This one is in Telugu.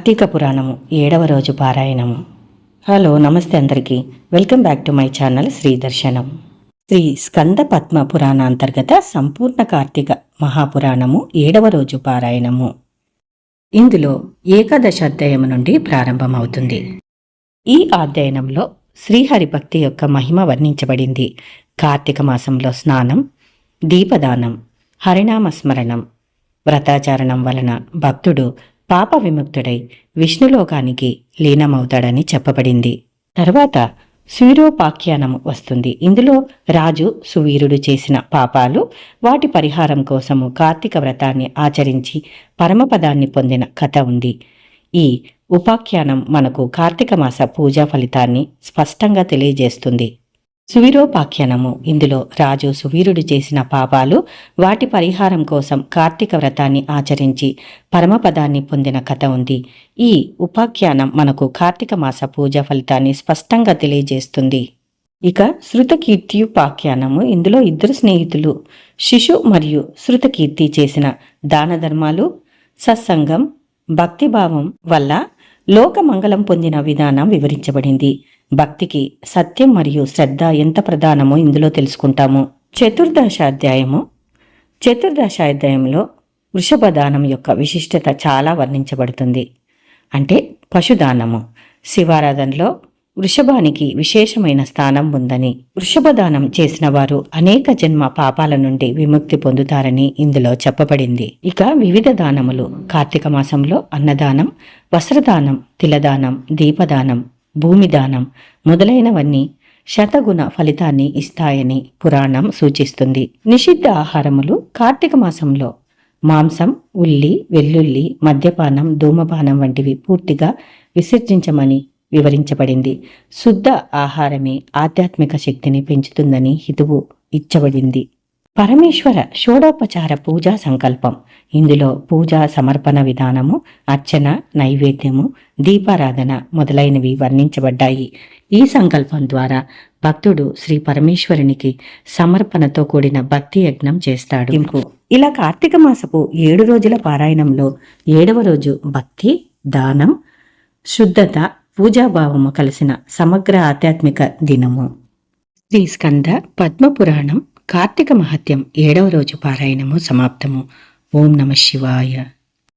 కార్తీక పురాణము ఏడవ రోజు పారాయణము. హలో నమస్తే అందరికీ. Welcome back to my channel Sri Darshanam. Sri Skanda Padma పురాణ అంతర్గత సంపూర్ణ కార్తీక మహాపురాణము ఏడవ రోజు పారాయణము. ఇందులో ఏకాదశ అధ్యాయము నుండి ప్రారంభమవుతుంది. ఈ అధ్యయనంలో శ్రీహరి భక్తి యొక్క మహిమ వర్ణించబడింది. కార్తీక మాసంలో స్నానం దీపదానం హరినామస్మరణం వ్రతాచారణం వలన భక్తుడు పాప విముక్తుడై విష్ణులోకానికి లీనమవుతాడని చెప్పబడింది. తర్వాత సూర్యోపాఖ్యానము వస్తుంది. ఇందులో రాజు సువీరుడు చేసిన పాపాలు వాటి పరిహారం కోసము కార్తీక వ్రతాన్ని ఆచరించి పరమపదాన్ని పొందిన కథ ఉంది. ఈ ఉపాఖ్యానం మనకు కార్తీక మాస పూజా ఫలితాన్ని స్పష్టంగా తెలియజేస్తుంది. సువీరోపాఖ్యానము. ఇందులో రాజు సువీరుడు చేసిన పాపాలు వాటి పరిహారం కోసం కార్తీక వ్రతాన్ని ఆచరించి పరమపదాన్ని పొందిన కథ ఉంది. ఈ ఉపాఖ్యానం మనకు కార్తీక మాస పూజ ఫలితాన్ని స్పష్టంగా తెలియజేస్తుంది. ఇక శృతకీర్తియుపాఖ్యానము. ఇందులో ఇద్దరు స్నేహితులు శిశు మరియు శృతకీర్తి చేసిన దాన ధర్మాలు సత్సంగం భక్తిభావం వల్ల లోకమంగళం పొందిన విధానం వివరించబడింది. భక్తికి సత్యం మరియు శ్రద్ధ ఎంత ప్రధానమో ఇందులో తెలుసుకుంటాము. చతుర్దశాధ్యాయము. చతుర్దశాధ్యాయంలో వృషభదానం యొక్క విశిష్టత చాలా వర్ణించబడుతుంది. అంటే పశుదానము. శివారాధనలో వృషభానికి విశేషమైన స్థానం ఉందని వృషభదానం చేసిన వారు అనేక జన్మ పాపాల నుండి విముక్తి పొందుతారని ఇందులో చెప్పబడింది. ఇక వివిధ దానములు. కార్తీక మాసంలో అన్నదానం వస్త్రదానం తిలదానం దీపదానం భూమిదానం మొదలైనవన్నీ శతగుణ ఫలితాన్ని ఇస్తాయని పురాణం సూచిస్తుంది. నిషిద్ధ ఆహారములు కార్తీక మాసంలో మాంసం ఉల్లి వెల్లుల్లి మద్యపానం ధూమపానం వంటివి పూర్తిగా విసర్జించమని వివరించబడింది. శుద్ధ ఆహారమే ఆధ్యాత్మిక శక్తిని పెంచుతుందని హితువు ఇచ్చబడింది. పరమేశ్వర షోడోపచార పూజా సంకల్పం. ఇందులో పూజా సమర్పణ విధానము అర్చన నైవేద్యము దీపారాధన మొదలైనవి వర్ణించబడ్డాయి. ఈ సంకల్పం ద్వారా భక్తుడు శ్రీ పరమేశ్వరునికి సమర్పణతో కూడిన భక్తి యజ్ఞం చేస్తాడు. ఇలా కార్తీక మాసపు ఏడు రోజుల పారాయణంలో ఏడవ రోజు భక్తి దానం శుద్ధత పూజాభావము కలిసిన సమగ్ర ఆధ్యాత్మిక దినము. శ్రీ స్కంద పద్మపురాణం కార్తీక మహత్యం ఏడవ రోజు పారాయణము సమాప్తము. ఓం నమ శివాయ.